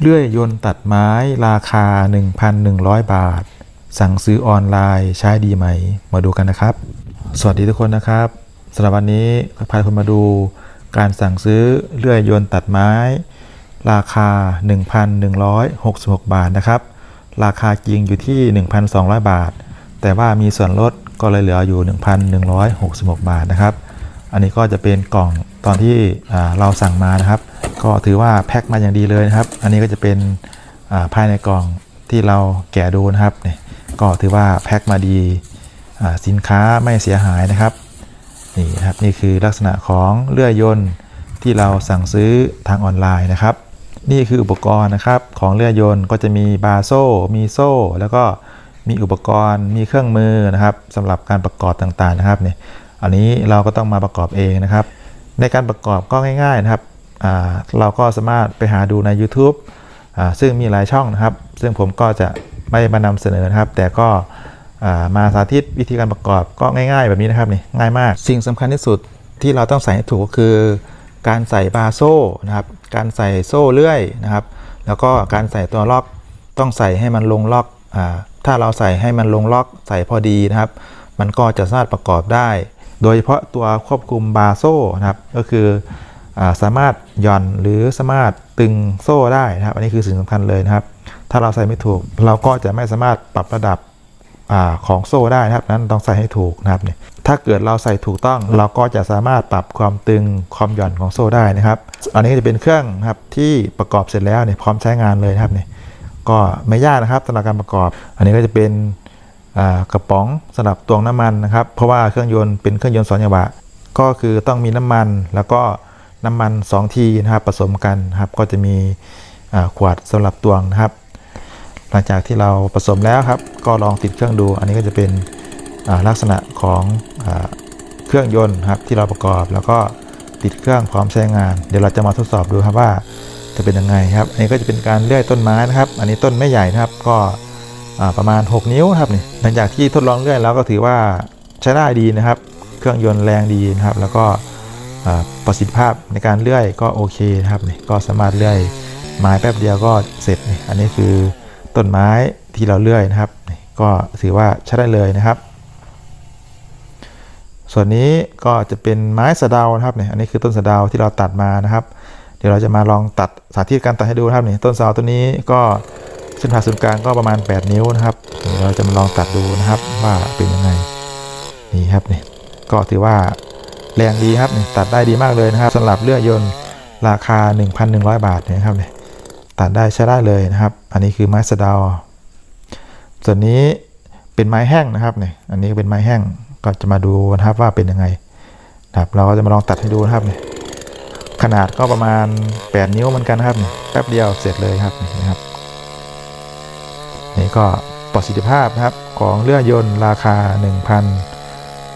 เลื่อยยนต์ตัดไม้ราคา 1,100 บาท สั่งซื้อออนไลน์ใช้ดีไหม มาดูกันนะครับ สวัสดีทุกคนนะครับสำหรับวันนี้พาทุกคนมาดูการสั่งซื้อเลื่อยยนต์ตัดไม้ ราคา 1,166 บาทนะครับ ราคาจริงอยู่ที่ 1,200 บาท แต่ว่ามีส่วนลดก็เลยเหลืออยู่ 1,166 บาทนะครับ อันนี้ก็จะเป็นกล่องตอนที่เราสั่งมานะครับ ก็ถือว่าแพ็คมาอย่างดีเลยนะครับ อันนี้ก็จะเป็นาภายในกล่องที่เราแกะดูนะครับเนี่ยก็ถือว่าแพ็คมาดีาสินค้าไม่เสียหายนะครับนี่นะครับนี่คือลักษณะของเลื่อยยนต์ที่เราสั่งซื้อทางออนไลน์นะครับ นี่คืออุปกรณ์นะครับของเลื่อยยนต์ก็จะมีบาโซ่ มีโซ่ แล้วก็มีอุปกรณ์มีเครื่องมือนะครับสำหรับการประกอบต่างๆนะครับเนี่ย อันนี้เราก็ต้องมาประกอบเองนะครับ ในการประกอบก็ง่ายๆนะครับเราก็สามารถไปหาดูใน YouTube ซึ่งมีหลายช่องนะครับ ซึ่งผมก็จะไม่มานำเสนอนะครับ แต่ก็มาสาธิตวิธีการประกอบก็ง่าย ๆ แบบนี้นะครับนี่ง่ายมาก สิ่งสำคัญที่สุดที่เราต้องใส่ให้ถูกก็คือ การใส่บาโซ่นะครับ การใส่โซ่เลื่อยนะครับ แล้วก็การใส่ตัวล็อกต้องใส่ให้มันลงล็อกอถ้าเราใส่ให้มันลงล็อกใส่พอดีนะครับ มันก็จะสามารถประกอบได้ โดยเฉพาะตัวควบคุมบาโซ่นะครับ ก็คืออสามารถหย่อนหรือสามารถตึงโซ่ได้นะครับ อันนี้คือสิ่งสำคัญเลยนะครับ ถ้าเราใส่ไม่ถูก เราก็จะไม่สามารถปรับระดับอของโซ่ได้นะครับ นั้นต้องใส่ให้ถูกนะครับเนี่ยถ้าเกิดเราใส่ถูกต้อง เราก็จะสามารถปรับความตึงความหย่อนของโซ่ได้นะครับ อันนี้จะเป็นเครื่องนะครับที่ประกอบเสร็จแล้วเนี่ยพร้อมใช้งานเลยนะครับเนี่ยก็ไม่ยากนะครับสำหรับการประกอบ อันนี้ก็จะเป็น กระป๋องสำหรับตวงน้ำมันนะครับ เพราะว่าเครื่องยนต์เป็นเครื่องยนต์สองจังหวะก็คือต้องมีน้ำมันแล้วก็น้ำมัน 2 ทีนะครับผสมกันนะครับ ก็จะมีขวดสำหรับตวงนะครับ หลังจากที่เราผสมแล้วครับ ก็ลองติดเครื่องดู อันนี้ก็จะเป็นลักษณะของอเครื่องยนต์ครับที่เราประกอบ แล้วก็ติดเครื่องพร้อมใช้งาน เดี๋ยวเราจะมาทดสอบดูครับว่าจะเป็นยังไงครับ อันนี้ก็จะเป็นการเลื่อยต้นไม้นะครับ อันนี้ต้นไม่ใหญ่นะครับ ก็ ประมาณ 6 นิ้วครับนี่หลังจากที่ทดลองเลื่อยแล้วก็ถือว่าใช้ได้ดีนะครับ เครื่องยนต์แรงดีนะครับ แล้วก็ประสิทธิภาพในการเลื่อยก็โอเคนะครับนี่ก็สามารถเลื่อยไม้แป๊บเดียวก็เสร็จนี่อันนี้คือต้นไม้ที่เราเลื่อยนะครับ ก็ถือว่าใช้ได้เลยนะครับ ส่วนนี้ก็จะเป็นไม้สะเดานะครับเนี่ยอันนี้คือต้นสะเดาที่เราตัดมานะครับ เดี๋ยวเราจะมาลองตัดสาธิตการตัดให้ดูนะครับนี่ต้นสะเดาตัวนี้ก็ เส้นผ่าศูนย์กลางก็ประมาณ 8 นิ้วนะครับเราจะมาลองตัดดูนะครับว่าเป็นยังไงนี่ครับนี่ก็ถือว่าแรงดีครับตัดได้ดีมากเลยนะครับสำหรับเลื่อยยนต์ราคา 1,100 บาทนี่ยนะครับเนี่ยตัดได้ใช้ได้เลยนะครับ อันนี้คือไม้สะดาส่วนนี้เป็นไม้แห้งนะครับเนี่ยอันนี้เป็นไม้แห้งก็จะมาดูนะครับว่าเป็นยังไงครับเราก็จะมาลองตัดให้ดูนะครับเนี่ยขนาดก็ประมาณ 8 นิ้วเหมือนกันครับแป๊บเดียวเสร็จเลยครับนะครับ นี่ก็ประสิทธิภาพนะครับของเลื่อยยนต์ราคา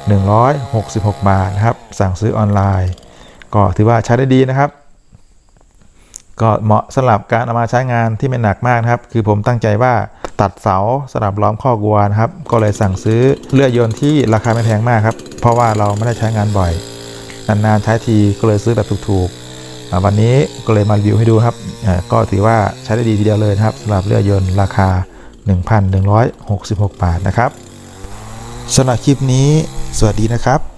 1,166 บาทนะครับ สั่งซื้อออนไลน์ ก็ถือว่าใช้ได้ดีนะครับ ก็เหมาะสำหรับการเอามาใช้งานที่ไม่หนักมากนะครับ คือผมตั้งใจว่าตัดเสาสำหรับล้อมข้อกวนครับ ก็เลยสั่งซื้อเลื่อยยนต์ที่ราคาไม่แพงมากครับ เพราะว่าเราไม่ได้ใช้งานบ่อย นานๆใช้ทีก็เลยซื้อแบบถูกๆ วันนี้ก็เลยมารีวิวให้ดูครับ ก็ถือว่าใช้ได้ดีทีเดียวเลยครับสำหรับเลื่อยยนต์ราคา 1,166 บาทนะครับสำหรับคลิปนี้ สวัสดีนะครับ